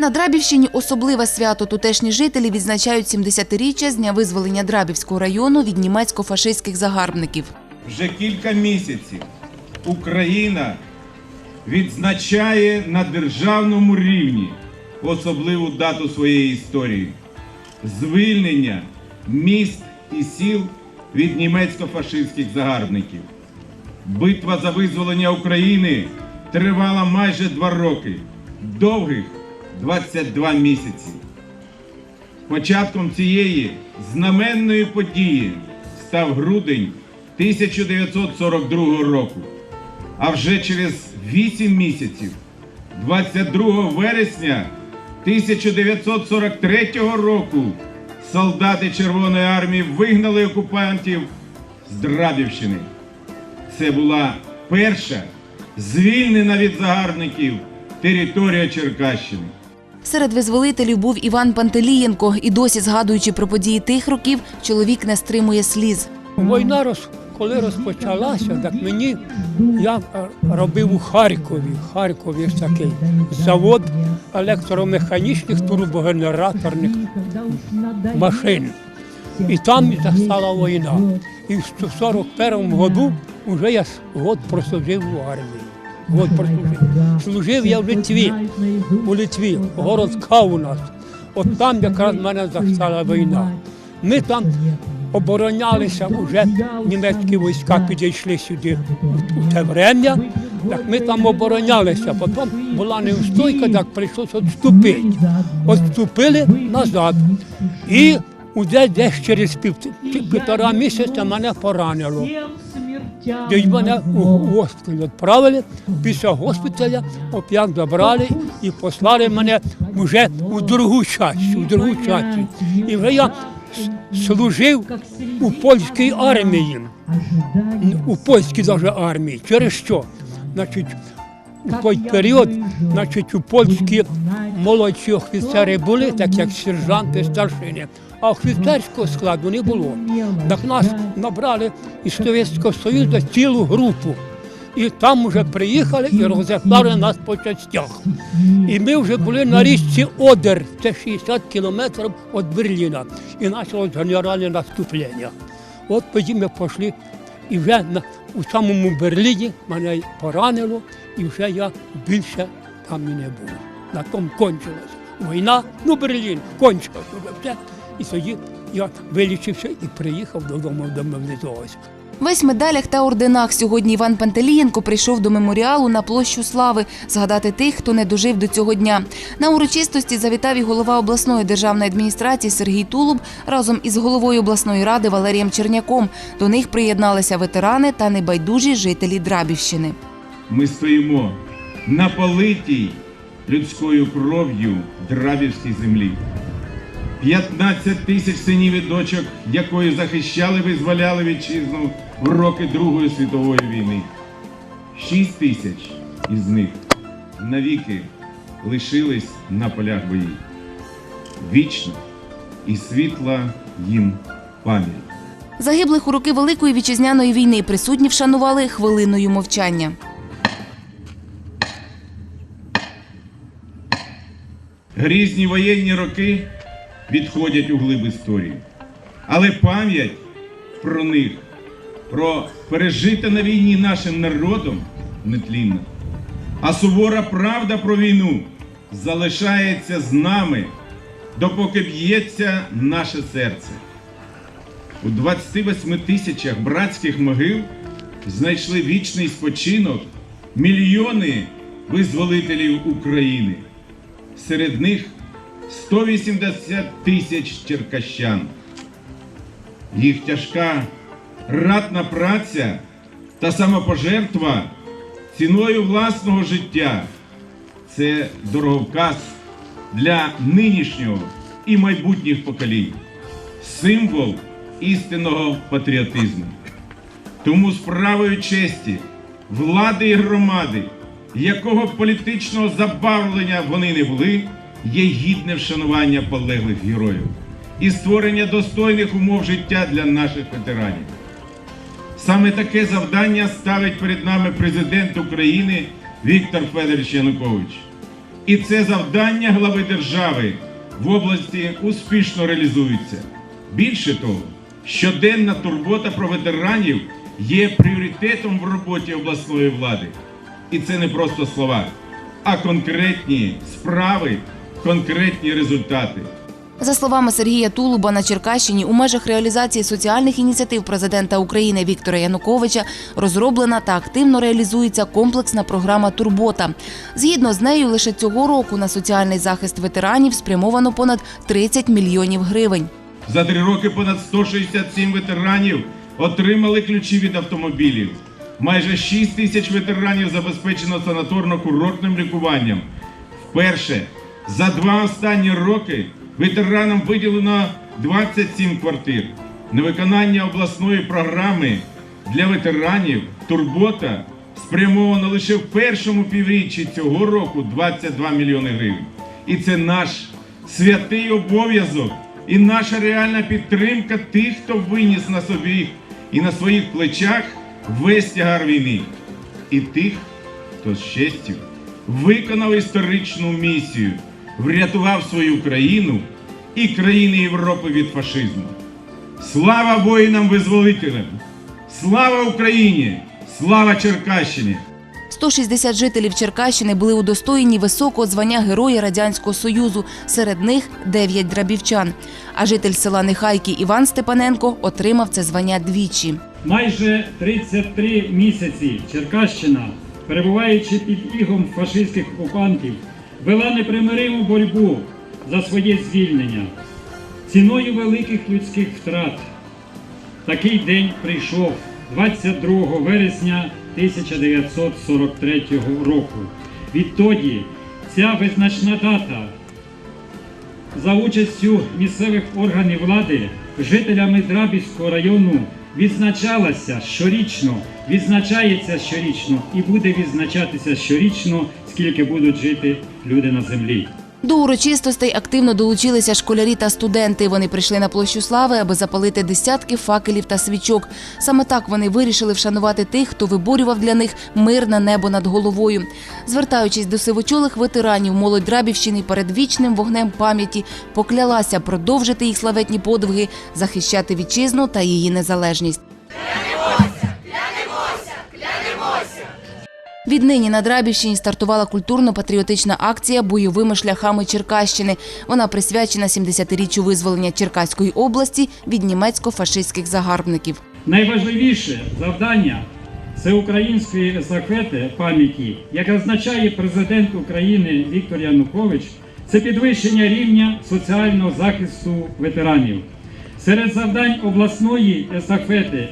На Драбівщині особливе свято тутешні жителі відзначають 70-річчя з дня визволення Драбівського району від німецько-фашистських загарбників. Вже кілька місяців Україна відзначає на державному рівні особливу дату своєї історії звільнення міст і сіл від німецько-фашистських загарбників. Битва за визволення України тривала майже два роки, довгих 22 місяці. Початком цієї знаменної події став грудень 1942 року. А вже через 8 місяців, 22 вересня 1943 року, солдати Червоної армії вигнали окупантів з Драбівщини. Це була перша звільнена від загарбників територія Черкащини. Серед визволителів був Іван Пантелієнко, і досі згадуючи про події тих років, чоловік не стримує сліз. Війна коли розпочалася, так мені я е, робив у Харкові. Харкові ж такий завод електромеханічних турбогенераторних машин. І там і застала війна. І в 41-му году вже я год прослужив в армії. Год прослужив. Служив я в Литві, у Литві, город Каунас. От там якраз мене застала війна. Ми там оборонялися, вже німецькі війська підійшли сюди у те врем'я. Так ми там оборонялися. Потім була неустойка, так прийшлося відступити. Відступили назад. І уже десь через пів, півтора місяця мене поранило. Десь мене у госпіталь відправили. Після госпіталя опять забрали і послали мене вже у другу частину, у другу частину. І вже я служив у польській армії, у польській даже армії. Через що? Значить, у той період, значить, у польські молодші офіцери були, так як сержанти, старшини, а офіцерського складу не було. Так нас набрали із Совєтського Союзу цілу групу. І там вже приїхали і розіслали нас по частях. І ми вже були на річці Одер, це 60 кілометрів від Берліна. І почалось генеральне наступлення. От потім ми пішли, і вже на, у самому Берліні мене поранило, і вже я більше там і не був. На тому кончилась війна, ну Берлін все. І тоді я вилічився і приїхав додому до мобілізувався. Весь медалях та орденах сьогодні Іван Пантелієнко прийшов до меморіалу на площу слави згадати тих, хто не дожив до цього дня. На урочистості завітав і голова обласної державної адміністрації Сергій Тулуб разом із головою обласної ради Валерієм Черняком. До них приєдналися ветерани та небайдужі жителі Драбівщини. Ми стоїмо на политій людською кров'ю драбівській землі. 15 тисяч синів і дочок, якої захищали, визволяли вітчизну в роки Другої світової війни. 6 тисяч із них навіки лишились на полях боїв. Вічна і світла їм пам'ять. Загиблих у роки Великої вітчизняної війни присутні вшанували хвилиною мовчання. Грізні воєнні роки відходять у глиб історії. Але пам'ять про них, про пережите на війні нашим народом нетлінна. А сувора правда про війну залишається з нами, допоки б'ється наше серце. У 28 тисячах братських могил знайшли вічний спочинок мільйони визволителів України. Серед них 180 тисяч черкащан. Їх тяжка ратна праця та самопожертва ціною власного життя це дороговказ для нинішнього і майбутніх поколінь, символ істинного патріотизму. Тому справою честі, влади і громади, якого б політичного забавлення вони не були, є гідне вшанування полеглих героїв і створення достойних умов життя для наших ветеранів. Саме таке завдання ставить перед нами президент України Віктор Федорович Янукович. І це завдання глави держави в області успішно реалізується. Більше того, щоденна турбота про ветеранів є пріоритетом в роботі обласної влади. І це не просто слова, а конкретні справи, конкретні результати. За словами Сергія Тулуба, на Черкащині у межах реалізації соціальних ініціатив президента України Віктора Януковича розроблена та активно реалізується комплексна програма Турбота. Згідно з нею, лише цього року на соціальний захист ветеранів спрямовано понад 30 мільйонів гривень. За три роки понад 167 ветеранів отримали ключі від автомобілів. Майже 6 тисяч ветеранів забезпечено санаторно-курортним лікуванням. Вперше за два останні роки ветеранам виділено 27 квартир. На виконання обласної програми для ветеранів турбота спрямовано лише в першому півріччі цього року 22 мільйони гривень. І це наш святий обов'язок і наша реальна підтримка тих, хто виніс на собі і на своїх плечах весь тягар війни, і тих, хто з честю виконав історичну місію, врятував свою країну і країни Європи від фашизму. Слава воїнам-визволителям! Слава Україні! Слава Черкащині! 160 жителів Черкащини були удостоєні високого звання Героя Радянського Союзу. Серед них 9 драбівчан. А житель села Нехайки Іван Степаненко отримав це звання двічі. Майже 33 місяці Черкащина, перебуваючи під ігом фашистських окупантів, вела непримириму боротьбу за своє звільнення. Ціною великих людських втрат такий день прийшов 22 вересня 1943 року. Відтоді ця визначна дата за участю місцевих органів влади жителями Драбівського району відзначалася щорічно, відзначається щорічно і буде відзначатися щорічно, скільки будуть жити люди на землі. До урочистостей активно долучилися школярі та студенти. Вони прийшли на площу слави, аби запалити десятки факелів та свічок. Саме так вони вирішили вшанувати тих, хто виборював для них мирне небо над головою. Звертаючись до сивочолих ветеранів, молодь Драбівщини перед вічним вогнем пам'яті поклялася продовжити їх славетні подвиги, захищати вітчизну та її незалежність. Віднині на Драбівщині стартувала культурно-патріотична акція бойовими шляхами Черкащини. Вона присвячена 70-річчю визволення Черкаської області від німецько-фашистських загарбників. Найважливіше завдання всеукраїнської естафети пам'яті, як означає президент України Віктор Янукович, це підвищення рівня соціального захисту ветеранів. Серед завдань обласної естафети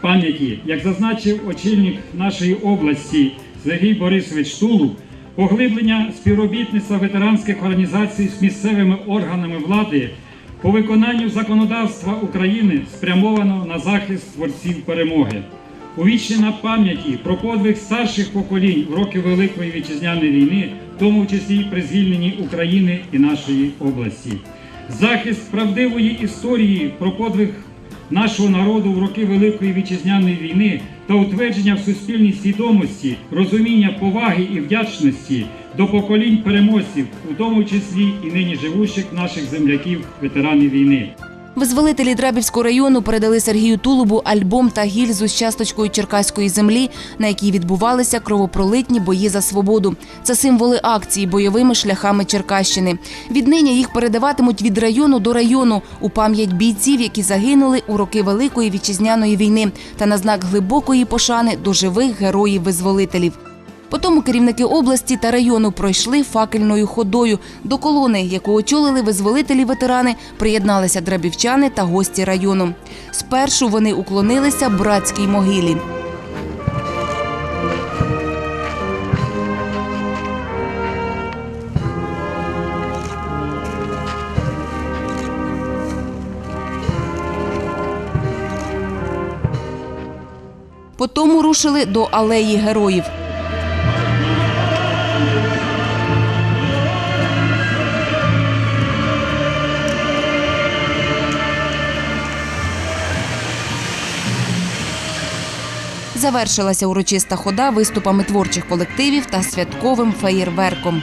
пам'яті, як зазначив очільник нашої області Сергій Борисович Тулуб, поглиблення співробітництва ветеранських організацій з місцевими органами влади по виконанню законодавства України спрямовано на захист творців перемоги. Увічнена пам'яті про подвиг старших поколінь в роки Великої вітчизняної війни, в тому числі при звільненні України і нашої області. Захист правдивої історії про подвиг нашого народу в роки Великої вітчизняної війни та утвердження в суспільній свідомості, розуміння поваги і вдячності до поколінь переможців, у тому числі і нині живучих наших земляків, ветеранів війни. Визволителі Драбівського району передали Сергію Тулубу альбом та гільзу з часточкою черкаської землі, на якій відбувалися кровопролитні бої за свободу. Це символи акції бойовими шляхами Черкащини. Віднині їх передаватимуть від району до району у пам'ять бійців, які загинули у роки Великої вітчизняної війни, та на знак глибокої пошани до живих героїв-визволителів. Потім керівники області та району пройшли факельною ходою. До колони, яку очолили визволителі ветерани, приєдналися драбівчани та гості району. Спершу вони уклонилися братській могилі. Потім рушили до алеї героїв. Завершилася урочиста хода виступами творчих колективів та святковим феєрверком.